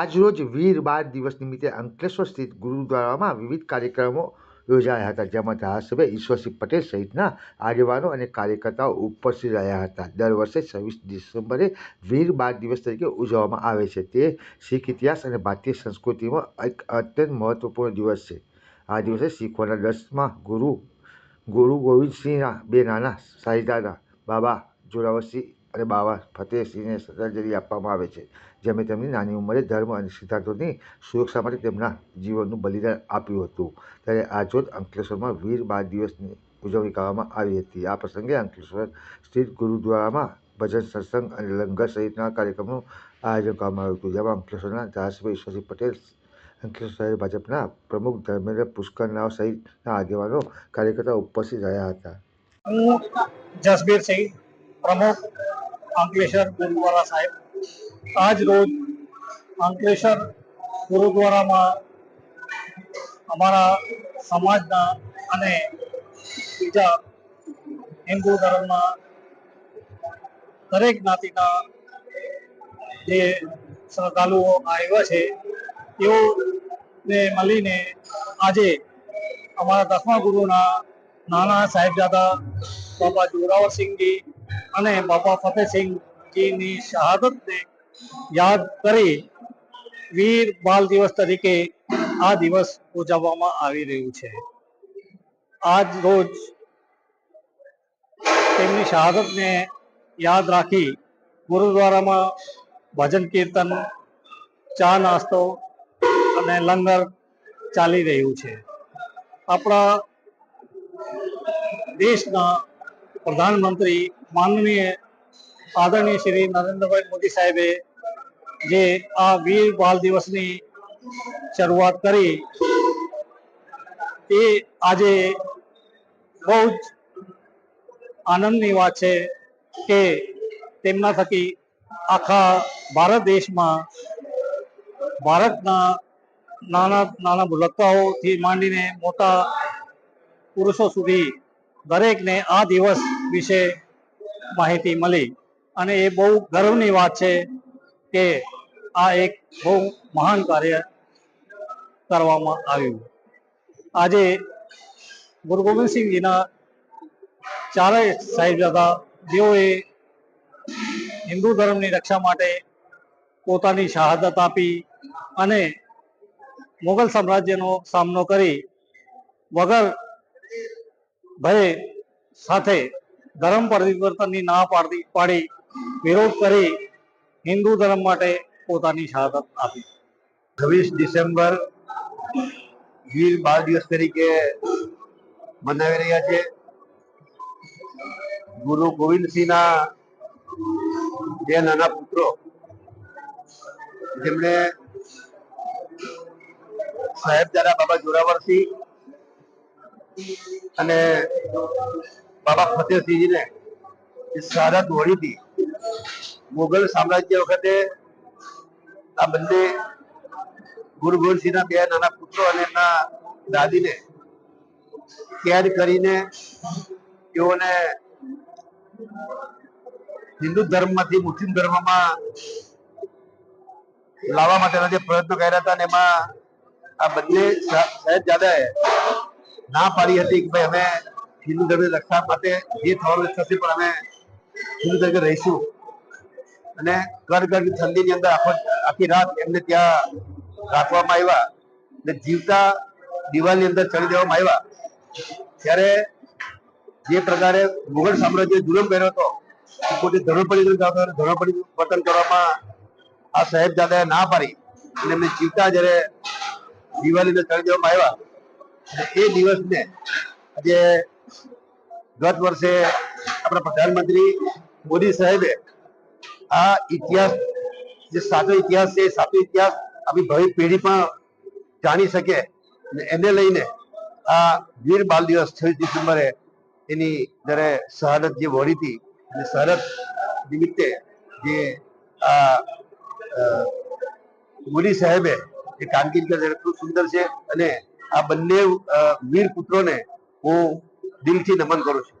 આજરોજ વીર બાર દિવસ નિમિત્તે અંકલેશ્વર સ્થિત ગુરુદ્વારામાં વિવિધ કાર્યક્રમો યોજાયા હતા, જેમાં ધારાસભ્ય ઈશ્વરસિંહ પટેલ સહિતના આગેવાનો અને કાર્યકર્તાઓ ઉપસ્થિત રહ્યા હતા. દર વર્ષે છવ્વીસ ડિસેમ્બરે વીર બાળ દિવસ તરીકે ઉજવવામાં આવે છે. તે શીખ ઇતિહાસ અને ભારતીય સંસ્કૃતિમાં એક અત્યંત મહત્વપૂર્ણ દિવસ છે. આ દિવસે શીખોના દસમાં ગુરુ ગુરુ ગોવિંદસિંહના બે નાના સાહિદાદા બાબા જોરાવરસિંહ અને બાબા ફતેહસિંહને શ્રદ્ધાંજલિ આપવામાં આવે છે, જેમણે તેમની નાની ઉંમરે ધર્મ અને સિદ્ધાંતોની સુરક્ષા માટે તેમના જીવનનું બલિદાન આપ્યું હતું. ત્યારે આજરોજ અંકલેશ્વરમાં વીર બાળ દિવસની ઉજવણી કરવામાં આવી હતી. આ પ્રસંગે અંકલેશ્વર સ્થિત ગુરુદ્વારામાં ભજન, સત્સંગ અને લંગર સહિતના કાર્યક્રમનું આયોજન કરવામાં આવ્યું હતું. જેમાં અંકલેશ્વરના ધારાસભ્ય ઈશ્વરસિંહ પટેલ, અંકલેશ્વર ભાજપના પ્રમુખ ધર્મેન્દ્ર પુષ્કરના સહિતના આગેવાનો કાર્યકર્તાઓ ઉપસ્થિત રહ્યા હતા. હું જસબીરસિંહ પ્રમુખ અંકલેશ્વર ગુરુદ્વારા સાહેબ. આજ રોજ અંકલેશ્વર ગુરુદ્વારામાં અમારા સમાજના અને બીજા હિન્દુ ધર્મના દરેક જ્ઞાતિના જે શ્રદ્ધાળુઓ આવ્યા છે, તેઓને મળીને આજે અમારા દસમા ગુરુના નાના સાહેબજાદા બાબા જોરાવરસિંહજી અને બાબા ફતેહસિંહજીની શહાદતને યાદ કરી વીર બાલ દિવસ તરીકે આ દિવસ ઉજવવામાં આવી રહ્યું છે. આજ રોજ તેમની શહાદતને યાદ રાખી ગુરુદ્વારામાં ભજન કીર્તન, ચા નાસ્તો અને લંગર ચાલી રહ્યું છે. આપણા દેશના પ્રધાનમંત્રી માનનીય આદરણીય શ્રી નરેન્દ્રભાઈ મોદી સાહેબે જે આ વીર બાળ દિવસની શરૂઆત કરી, એ આજે બહુ જ આનંદની વાત છે કે તેમના થકી આખા ભારત દેશમાં ભારતના નાના નાના ભૂલકાઓથી માંડીને મોટા પુરુષો સુધી દરેકને આ દિવસ વિશે માહિતી મળી. અને એ બહુ ગર્વની વાત છે કે આ એક બહુ મહાન કાર્ય કરવામાં આવ્યું. આજે ગુરુ ગોવિંદસિંહજીના ચારેય સાહેબજાદા જેઓએ હિન્દુ ધર્મની રક્ષા માટે પોતાની શહાદત આપી અને મુગલ સામ્રાજ્યનો સામનો કરી વગર ભય સાથે ધર્મ પરિવર્તનની ના પાડી પાડી, વિરોધ કરી હિન્દુ ધર્મ માટે પોતાની શહાદત આપી. છવ્વીસ ડિસેમ્બર વીર બાળ દિવસ તરીકે મનાવી રહ્યા છે. ગુરુ ગોવિંદસિંહના બે નાના પુત્રો જેમણે સાહેબજાદા બાબા જોરાવરસિંહ અને બાબા ફતેહસિંહજીને જે શહાદત મળી હતી મુગલ સામ્રાજ્ય વખતે આ બંને ગુરુ ગોવિંદસિંહના બે નાના પુત્રો અને એમના દાદીને કેદ કરીને તેઓને હિન્દુ ધર્મમાંથી મુસ્લિમ ધર્મમાં લાવવા માટેના જે પ્રયત્નો કર્યા હતા એમાં આ બંને સાહેબજાદાએ ના પાડી હતી કે ભાઈ અમે હિન્દુ ધર્મની રક્ષા માટે જે થવાનું થશે પણ અમે હિન્દુ તરીકે રહીશું. અને ઠંડી ઠંડીની અંદર આખો રાત એમને ત્યાં રાખવામાં આવ્યા અને જીવતા દિવાલની અંદર ચડી દેવામાં આવ્યા. ત્યારે જે પ્રકારે મુઘલ સામ્રાજ્ય જુલમ કર્યો હતો પોતે ધર્મ પરિવર્તન ધર્મ પરિવર્તન કરવામાં આ સાહેબજાદાએ ના પાડી અને એમને જીવતા જ્યારે દિવાળી અંદર ચડી દેવામાં આવ્યા. એ દિવસને આજે ગત વર્ષે આપણા પ્રધાનમંત્રી મોદી સાહેબે આ ઇતિહાસ, જે સાચો ઇતિહાસ છે, એ સાચો ઇતિહાસ આપણી ભવિ પેઢી પણ જાણી શકે એને લઈને આ વીર બાલ દિવસ છવ્વીસ ડિસેમ્બરે એની જ્યારે શહાદત જે વળી હતી અને શહાદત નિમિત્તે જે આ મોદી સાહેબે એ કામગીરી કરી ખૂબ સુંદર છે અને આ બંને વીર પુત્રોને હું દિલથી નમન કરું છું.